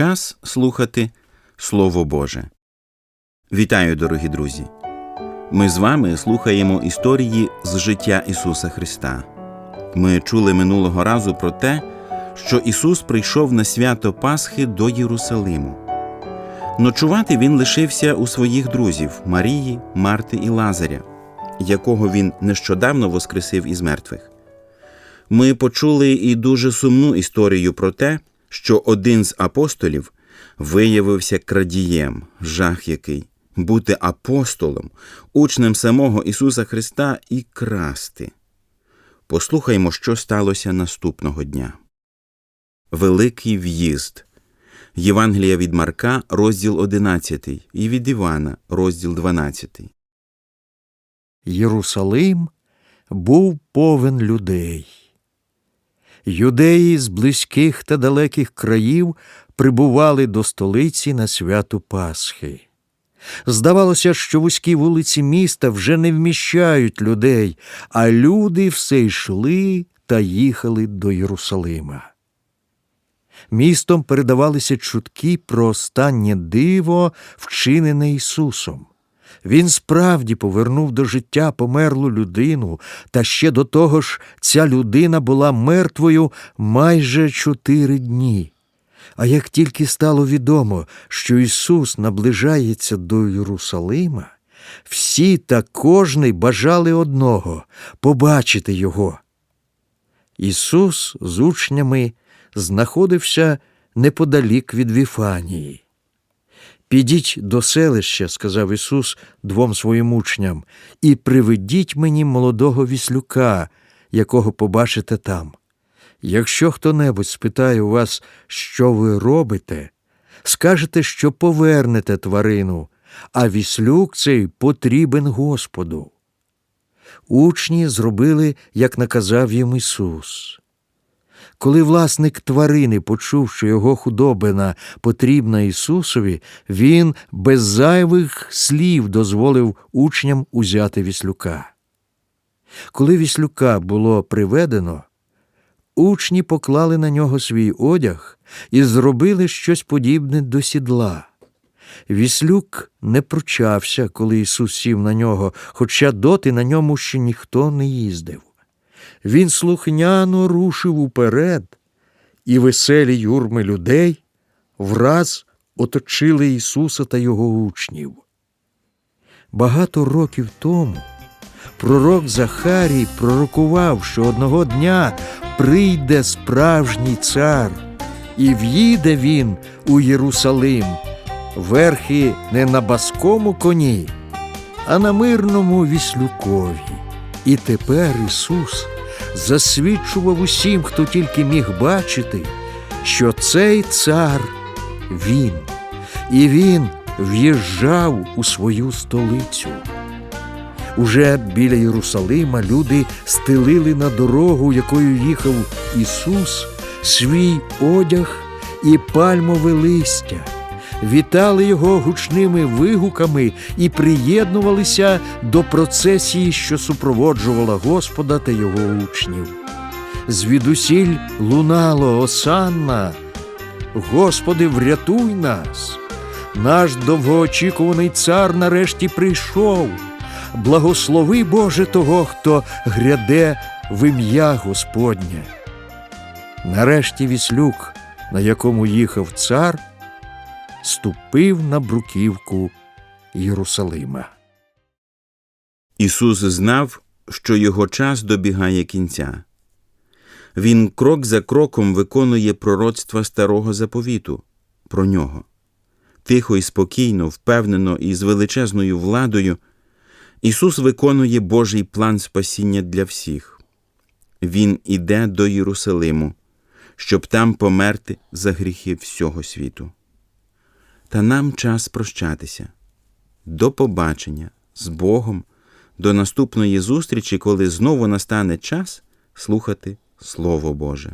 Час слухати Слово Боже. Вітаю, дорогі друзі! Ми з вами слухаємо історії з життя Ісуса Христа. Ми чули минулого разу про те, що Ісус прийшов на свято Пасхи до Єрусалиму. Ночувати Він лишився у своїх друзів Марії, Марти і Лазаря, якого він нещодавно воскресив із мертвих. Ми почули і дуже сумну історію про те, що один з апостолів виявився крадієм, жах який, бути апостолом, учнем самого Ісуса Христа і красти. Послухаймо, що сталося наступного дня. Великий в'їзд. Євангелія від Марка, розділ 11, і від Івана, розділ 12. Єрусалим був повен людей. Юдеї з близьких та далеких країв прибували до столиці на свято Пасхи. Здавалося, що вузькі вулиці міста вже не вміщають людей, а люди все йшли та їхали до Єрусалима. Містом передавалися чутки про останнє диво, вчинене Ісусом. Він справді повернув до життя померлу людину, та ще до того ж ця людина була мертвою майже чотири дні. А як тільки стало відомо, що Ісус наближається до Єрусалима, всі та кожний бажали одного побачити Його. Ісус з учнями знаходився неподалік від Віфанії. Підіть до селища, сказав Ісус двом своїм учням, і приведіть мені молодого віслюка, якого побачите там. Якщо хто небудь спитає у вас, що ви робите, скажете, що повернете тварину, а віслюк цей потрібен Господу. Учні зробили, як наказав їм Ісус. Коли власник тварини почув, що його худобина потрібна Ісусові, він без зайвих слів дозволив учням узяти віслюка. Коли віслюка було приведено, учні поклали на нього свій одяг і зробили щось подібне до сідла. Віслюк не пручався, коли Ісус сів на нього, хоча доти на ньому ще ніхто не їздив. Він слухняно рушив уперед, і веселі юрми людей враз оточили Ісуса та Його учнів. Багато років тому пророк Захарій пророкував, що одного дня прийде справжній цар, і в'їде він у Єрусалим, верхи не на баскому коні, а на мирному віслюкові. І тепер Ісус засвідчував усім, хто тільки міг бачити, що цей цар він, і він в'їжджав у свою столицю. Уже біля Єрусалима люди стелили на дорогу, якою їхав Ісус, свій одяг і пальмове листя, вітали його гучними вигуками і приєднувалися до процесії, що супроводжувала Господа та його учнів. Звідусіль лунало Осанна, Господи, врятуй нас! Наш довгоочікуваний цар нарешті прийшов. Благослови Боже того, хто гряде в ім'я Господнє. Нарешті віслюк, на якому їхав цар, ступив на бруківку Єрусалима. Ісус знав, що його час добігає кінця. Він крок за кроком виконує пророцтва старого заповіту про нього. Тихо і спокійно, впевнено і з величезною владою Ісус виконує Божий план спасіння для всіх. Він іде до Єрусалиму, щоб там померти за гріхи всього світу. Та нам час прощатися. До побачення з Богом, до наступної зустрічі, коли знову настане час слухати Слово Боже.